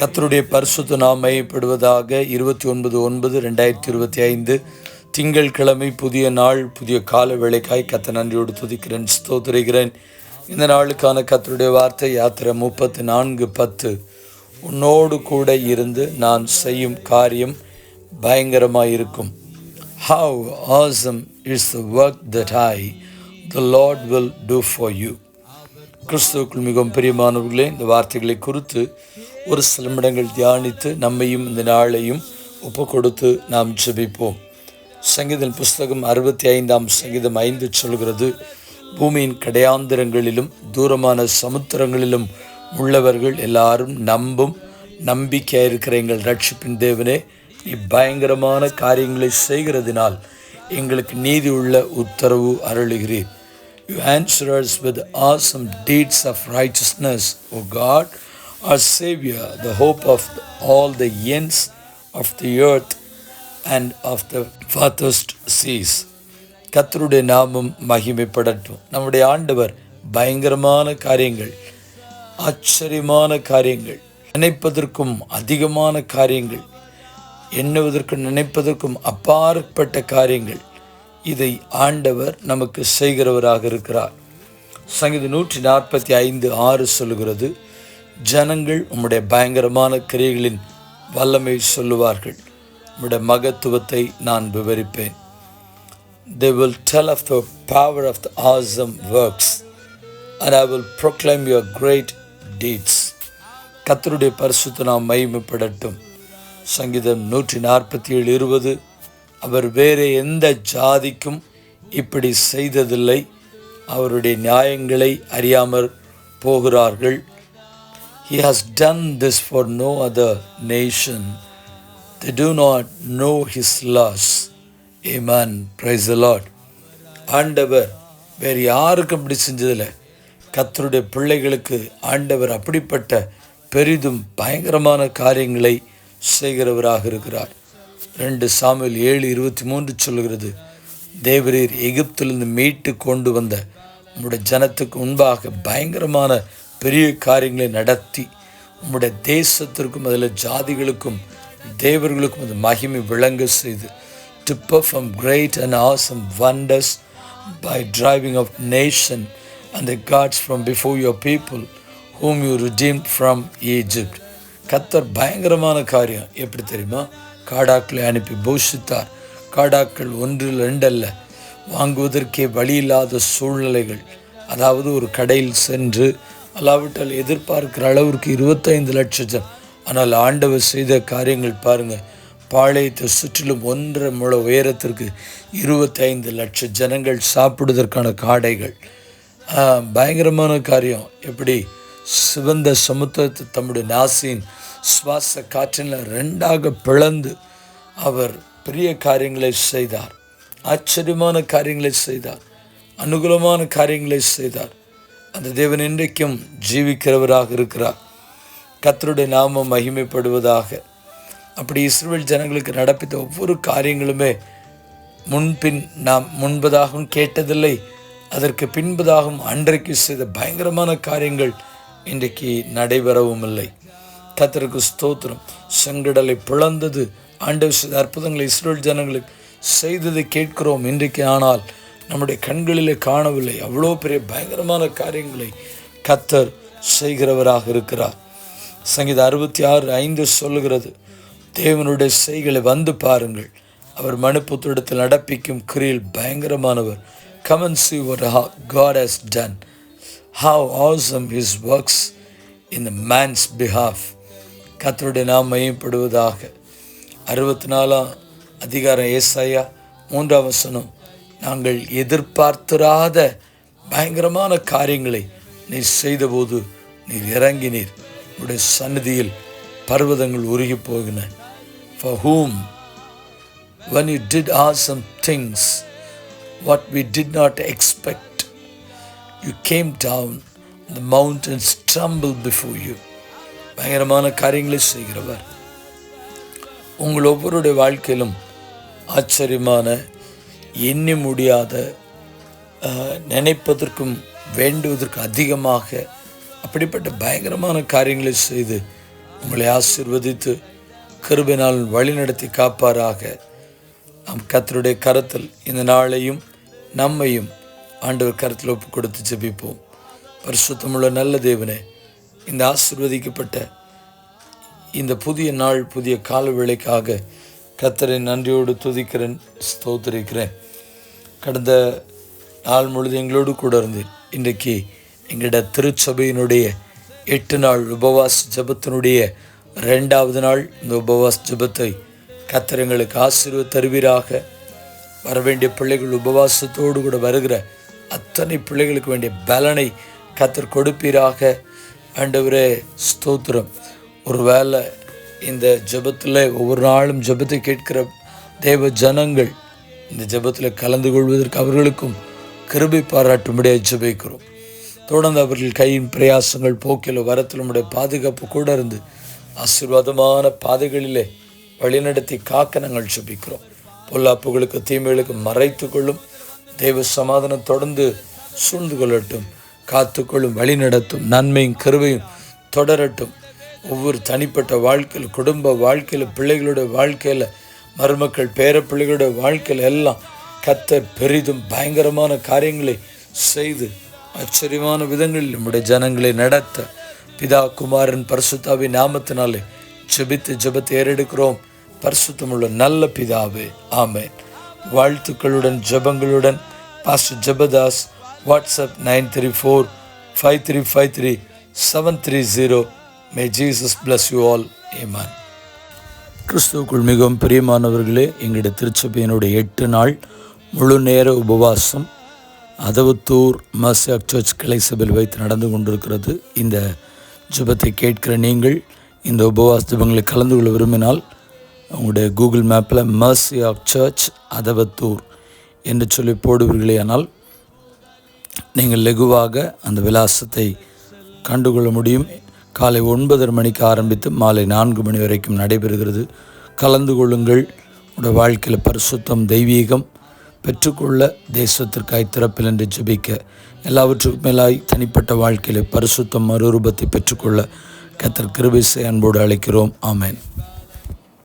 கத்தருடைய பரிசுத்த நாம் மையப்படுவதாக இருபத்தி ஒன்பது ஒன்பது ரெண்டாயிரத்தி இருபத்தி ஐந்து திங்கள் கிழமை புதிய நாள் புதிய கால வேலைக்காய் கத்த நன்றியோடு துதிக்கிறேன் ஸ்தோத்திரிக்கிறேன். இந்த நாளுக்கான கத்தருடைய வார்த்தை யாத்திரை முப்பத்து நான்கு பத்து. உன்னோடு கூட இருந்து நான் செய்யும் காரியம் பயங்கரமாக இருக்கும். How awesome is the work that I the Lord will do for you கிறிஸ்துவுக்குள் மிகவும் பிரியமானவர்களே இந்த வார்த்தைகளை குறித்து ஒரு சில நிமிடங்கள் தியானித்து நம்மையும் இந்த நாளையும் ஒப்பு கொடுத்து நாம் ஜெபிப்போம். சங்கீதம் புஸ்தகம் அறுபத்தி ஐந்தாம் சங்கீதம் ஐந்து சொல்கிறது பூமியின் கடையாந்திரங்களிலும் தூரமான சமுத்திரங்களிலும் உள்ளவர்கள் எல்லாரும் நம்பும் நம்பிக்கையாக இருக்கிற எங்கள் ரட்சிப்பின் தேவனே நீ பயங்கரமான காரியங்களை செய்கிறதினால் எங்களுக்கு நீதி உள்ள உத்தரவு அருளுகிறீர். You answer with awesome deeds of righteousness O God our Savior, the hope of all the ends of the earth and of the farthest seas. கத்தருடைய நாமம் மகிமைப்படட்டும். நம்முடைய ஆண்டவர் பயங்கரமான காரியங்கள் ஆச்சரியமான காரியங்கள் நினைப்பதற்கும் அதிகமான காரியங்கள் எண்ணுவதற்கும் நினைப்பதற்கும் அப்பாற்பட்ட காரியங்கள். இதை ஆண்டவர் நமக்கு செய்கிறவராக இருக்கிறார். சங்கீத நூற்றி நாற்பத்தி ஐந்து ஆறு சொல்லுகிறது ஜனங்கள் உம்முடைய பயங்கரமான கிரியைகளின் வல்லமை சொல்லுவார்கள். உம்முடைய மகத்துவத்தை நான் விவரிப்பேன். They will tell of the power of the awesome works and I will proclaim your great deeds. கத்தருடைய பரிசுத்த நாம் மகிமைப்படட்டும். சங்கீதம் நூற்றி நாற்பத்தி ஏழு இருபது அவர் வேறு எந்த ஜாதிக்கும் இப்படி செய்ததில்லை. அவருடைய நியாயங்களை அறியாமற் போகிறார்கள். He has done this for no other nation. They do not know His laws. Amen. Praise the Lord. ஆண்டவர் வேறு யாருக்கும் அப்படி செஞ்சதில்லை கத்தருடைய பிள்ளைகளுக்கு ஆண்டவர் அப்படிப்பட்ட பெரிதும் பயங்கரமான காரியங்களை செய்கிறவராக இருக்கிறார் ரெண்டு சாமியில் ஏழு இருபத்தி மூன்று சொல்கிறது தேவரீர் எகிப்திலிருந்து மீட்டு கொண்டு வந்த உங்களுடைய ஜனத்துக்கு முன்பாக பயங்கரமான பெரிய காரியங்களை நடத்தி உம்முடைய தேசத்திற்கும் அதில் ஜாதிகளுக்கும் தேவர்களுக்கும் அது மகிமை விளங்க செய்து to perform great and awesome wonders by driving of nation and the gods from before your people whom you redeemed from Egypt. கத்தர் பயங்கரமான காரியம். எப்படி தெரியுமா? காடாக்களை அனுப்பி போஷித்தார். காடாக்கள் ஒன்றில் ரெண்டல்ல வாங்குவதற்கே வழி இல்லாத சூழ்நிலைகள். அதாவது ஒரு கடையில் சென்று அல்லாவிட்டால் எதிர்பார்க்கிற அளவிற்கு இருபத்தைந்து லட்சம் ஜன் ஆனால் ஆண்டவர் செய்த காரியங்கள் பாருங்கள் பாளையத்தை சுற்றிலும் ஒன்றரை முழ உயரத்திற்கு இருபத்தைந்து லட்ச ஜனங்கள் சாப்பிடுவதற்கான காடைகள். பயங்கரமான காரியம். எப்படி? சிவந்த சமுத்திரத்தை தம்முடைய நாசின் சுவாச காற்றில் ரெண்டாக பிளந்து அவர் பெரிய காரியங்களை செய்தார். ஆச்சரியமான காரியங்களை செய்தார். அனுகூலமான காரியங்களை செய்தார். அந்த தேவன் இன்றைக்கும் ஜீவிக்கிறவராக இருக்கிறார். கத்தருடைய நாமம் மகிமைப்படுவதாக. அப்படி இஸ்ரேல் ஜனங்களுக்கு நடப்பித்த ஒவ்வொரு காரியங்களுமே முன்பின் நாம் முன்பதாகவும் கேட்டதில்லை அதற்கு பின்பதாகவும் அன்றைக்கு செய்த பயங்கரமான காரியங்கள் இன்றைக்கு நடைபெறவும் இல்லை கத்தருக்கு ஸ்தோத்திரம். செங்கடலை பிளந்தது. ஆண்டவர் செய்த அற்புதங்களை இஸ்ரேல் ஜனங்களுக்கு செய்ததை கேட்கிறோம் இன்றைக்கு ஆனால் நம்முடைய கண்களிலே காணவில்லை. அவ்வளோ பெரிய பயங்கரமான காரியங்களை கத்தர் செய்கிறவராக இருக்கிறார். சங்கீத அறுபத்தி ஆறு ஐந்து சொல்லுகிறது தேவனுடைய செய்களை வந்து பாருங்கள். அவர் மனுப்புத்திடத்தில் நடப்பிக்கும் கிரியில் பயங்கரமானவர். Come see what God has done. How awesome his works in the man's behalf. கத்தருடைய நாம் மையப்படுவதாக அறுபத்தி நாலாம் அதிகாரம் ஏசாயா மூன்றாம் வசனம். நாங்கள் எதிர்பார்த்திராத பயங்கரமான காரியங்களை நீ செய்தபோது நீர் இறங்கினீர். உடைய சன்னதியில் பர்வதங்கள் உருகி போகின. For whom when you did awesome things what we did not expect you came down the mountains trample before you பயங்கரமான காரியங்களை செய்கிறவர். உங்கள் ஒவ்வொருடைய வாழ்க்கையிலும் ஆச்சரியமான எண்ணி முடியாத நினைப்பதற்கும் வேண்டுவதற்கு அதிகமாக அப்படிப்பட்ட பயங்கரமான காரியங்களை செய்து உங்களை ஆசிர்வதித்து கிருபினால் வழிநடத்தி காப்பாராக. நம் கத்தருடைய கரத்தில் இந்த நாளையும் நம்மையும் ஆண்டவர் கரத்தில் ஒப்பு கொடுத்து ஜெபிப்போம். பரிசுத்தமுள்ள நல்ல தேவனே இந்த ஆசிர்வதிக்கப்பட்ட இந்த புதிய நாள் புதிய கால வேளைக்காக கத்தரை நன்றியோடு துதிக்கிறேன் ஸ்தோத்திரிக்கிறேன். கடந்த நாள் முழுது எங்களோடு கூட இருந்தேன். இன்றைக்கு எங்களோட திருச்சபையினுடைய எட்டு நாள் உபவாஸ் ஜபத்தினுடைய ரெண்டாவது நாள் இந்த உபவாஸ் ஜபத்தை கத்தர் எங்களுக்கு ஆசீர்வ தருவீராக. வர வேண்டிய பிள்ளைகள் உபவாசத்தோடு கூட வருகிற அத்தனை பிள்ளைகளுக்கு வேண்டிய பலனை கத்தர் கொடுப்பீராக. ஆண்டவரே ஸ்தோத்திரம். ஒரு வேலை இந்த ஜெபத்தில் ஒவ்வொரு நாளும் ஜெபத்தை கேட்கிற தேவ ஜனங்கள் இந்த ஜெபத்தில் கலந்து கொள்வதற்கு அவர்களுக்கும் கிருபை பாராட்டும்படியாக ஜெபிக்கிறோம். தொடர்ந்து அவர்கள் கையின் பிரயாசங்கள் போக்கில் வரத்தில் உடைய பாதுகாப்பு கூட இருந்து ஆசீர்வாதமான பாதைகளிலே வழிநடத்தி காக்க நாங்கள் ஜெபிக்கிறோம். பொல்லாப்புகளுக்கு தீமைகளுக்கு மறைத்து கொள்ளும் தெய்வ சமாதானம் தொடர்ந்து சூழ்ந்து கொள்ளட்டும். காத்துக்கொள்ளும் வழி நடத்தும் நன்மையும் கருவையும் தொடரட்டும். ஒவ்வொரு தனிப்பட்ட வாழ்க்கையில் குடும்ப வாழ்க்கையில் பிள்ளைகளுடைய வாழ்க்கையில் மருமக்கள் பேர வாழ்க்கையில் எல்லாம் கத்த பெரிதும் பயங்கரமான காரியங்களை செய்து ஆச்சரியமான விதங்களில் நம்முடைய ஜனங்களை நடத்த பிதா குமாரன் பரிசுத்தாவி நாமத்தினாலே ஜெபித்து ஜெபத்தை ஏறெடுக்கிறோம். பரிசுத்தமுள்ள நல்ல பிதாவே ஆமேன். வாழ்த்துக்களுடன் ஜெபங்களுடன் pastor Jabadas WhatsApp nine three four five three five three seven three zero may Jesus bless you all amen கிறிஸ்துவுக்குள் மிகவும் பிரியமானவர்களே எங்களுடைய திருச்சபையினுடைய எட்டு நாள் முழு நேர உபவாசம் அதவத்தூர் மர்சியாக் சர்ச் கிளை சபையில் வைத்து நடந்து கொண்டிருக்கிறது. இந்த ஜபத்தை கேட்கிற நீங்கள் இந்த உபவாச ஜபங்களை கலந்து கொள்ள விரும்பினால் உங்களுடைய கூகுள் மேப்பில் மர்சி ஆஃப் சர்ச் அதவத்தூர் என்று சொல்லி போடுவீர்களே ஆனால் நீங்கள் லெகுவாக அந்த விலாசத்தை கண்டுகொள்ள முடியும். காலை ஒன்பதரை மணிக்கு ஆரம்பித்து மாலை நான்கு மணி வரைக்கும் நடைபெறுகிறது. கலந்து கொள்ளுங்கள். உடைய வாழ்க்கையில் பரிசுத்தம் தெய்வீகம் பெற்றுக்கொள்ள தேசத்திற்காய் திறப்பில் என்று ஜெபிக்க. எல்லாவற்றுக்கும் மேலாய் தனிப்பட்ட வாழ்க்கையில் பரிசுத்தம் மறுரூபத்தை பெற்றுக்கொள்ள கத்தர் கிருபிசை அன்போடு அழைக்கிறோம். ஆமேன்.